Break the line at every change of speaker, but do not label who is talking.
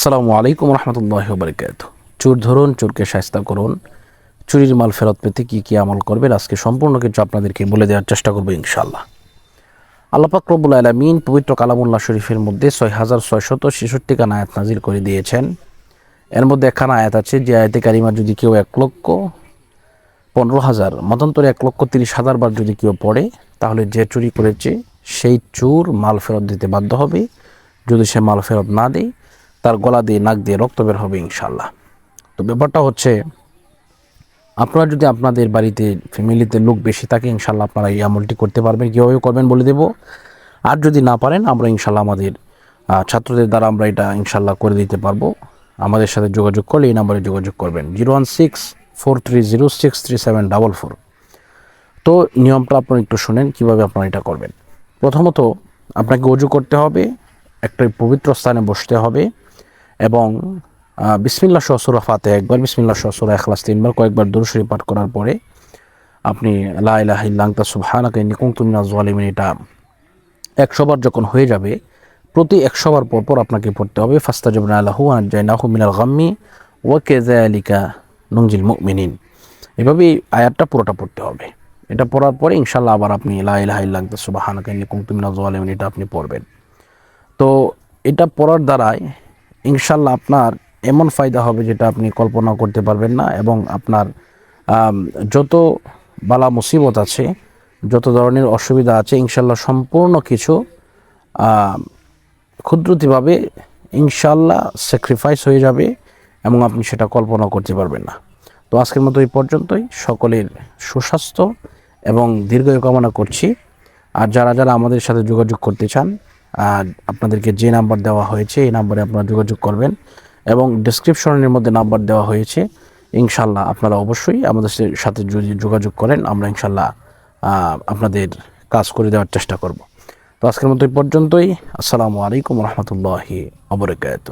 আসসালামু আলাইকুম রহমতুল্লাহ বারকাত চোর ধরুন, চোরকে সাহস্তা করুন, চুরির মাল ফেরত পেতে কী কী আমল করবেন, আজকে সম্পূর্ণ কিছু আপনাদেরকে বলে দেওয়ার চেষ্টা করব ইনশাল্লাহ আল্লাপাক রব্বুল আলমিন পবিত্র কালামুল্লাহ শরীফের মধ্যে ছয় হাজার ছয়শত ছেষট্টি খান আয়াত নাজির করে দিয়েছেন। এর মধ্যে একখানা আয়াত আছে, যে আয়াতে কারিমা যদি কেউ এক লক্ষ পনেরো হাজার, মতান্তরে এক লক্ষ তিরিশ হাজার বার যদি কেউ পড়ে, তাহলে যে চুরি করেছে, সেই চোর মাল ফেরত দিতে বাধ্য হবে। যদি সে মাল ফেরত না দেয় তার গলা দিয়ে, নাক দিয়ে রক্ত বের হবে ইনশাল্লাহ তো ব্যাপারটা হচ্ছে, আপনারা যদি আপনাদের বাড়িতে ফ্যামিলিতে লোক বেশি থাকে ইনশাল্লাহ আপনারা এই আমলটি করতে পারবেন। কীভাবে করবেন বলে দেব? আর যদি না পারেন, আমরা ইনশাল্লাহ আমাদের ছাত্রদের দ্বারা আমরা এটা ইনশাল্লাহ করে দিতে পারব। আমাদের সাথে যোগাযোগ করলে এই নাম্বারে যোগাযোগ করবেন। Zero one six four three zero six three seven double four. তো নিয়মটা আপনারা একটু শুনেন, কীভাবে আপনারা এটা করবেন। প্রথমত, আপনাকে অজু করতে হবে, একটা পবিত্র স্থানে বসতে হবে। এবং বিসমিল্লা সসুরা ফাতে একবার বিসমিল্লা সসুরা এখলাস তিনবার কয়েকবার দরুশরী পাঠ করার পরে আপনি লাহ ইল্লাংতা সুবহানাকে নিকুংতুমিনা জোয়ালিমিন এটা একশোবার যখন হয়ে যাবে, প্রতি একশোবার পর পর আপনাকে পড়তে হবে ফাস্তা জবনা আল্লাহু আনাহু মিনাল গাম্মি ও কেজা আলিকা নংজিল মুমিনিন। এভাবে এই আয়াতটা পুরোটা পড়তে হবে। এটা পড়ার পরে ইনশাল্লাহ আবার আপনি লাহ ইল্লাংতা সুবহানাকে নিকুংতুমিনা জোয়ালিমিন এটা আপনি পড়বেন। তো এটা পড়ার দ্বারাই ইনশাল্লাহ আপনার এমন ফায়দা হবে যেটা আপনি কল্পনা করতে পারবেন না এবং আপনার যত বালা মুসিবত আছে, যত ধরনের অসুবিধা আছে, ইনশাল্লাহ সম্পূর্ণ কিছু ক্ষুদ্রতিভাবে ইনশাল্লাহ স্যাক্রিফাইস হয়ে যাবে এবং আপনি সেটা কল্পনা করতে পারবেন না। তো আজকের মতো এই পর্যন্তই। সকলের সুস্বাস্থ্য এবং দীর্ঘায়ু কামনা করছি। আর যারা যারা আমাদের সাথে যোগাযোগ করতে চান আপনাদেরকে যে নাম্বার দেওয়া হয়েছে, এই নাম্বারে আপনারা যোগাযোগ করবেন এবং ডিসক্রিপশনের মধ্যে নাম্বার দেওয়া হয়েছে। ইনশাল্লাহ আপনারা অবশ্যই আমাদের সাথে যদি যোগাযোগ করেন, আমরা ইনশাল্লাহ আপনাদের কাজ করে দেওয়ার চেষ্টা করব। তো আজকের মতো এই পর্যন্তই। আসসালামু আলাইকুম রহমতুল্লাহি অবরকাত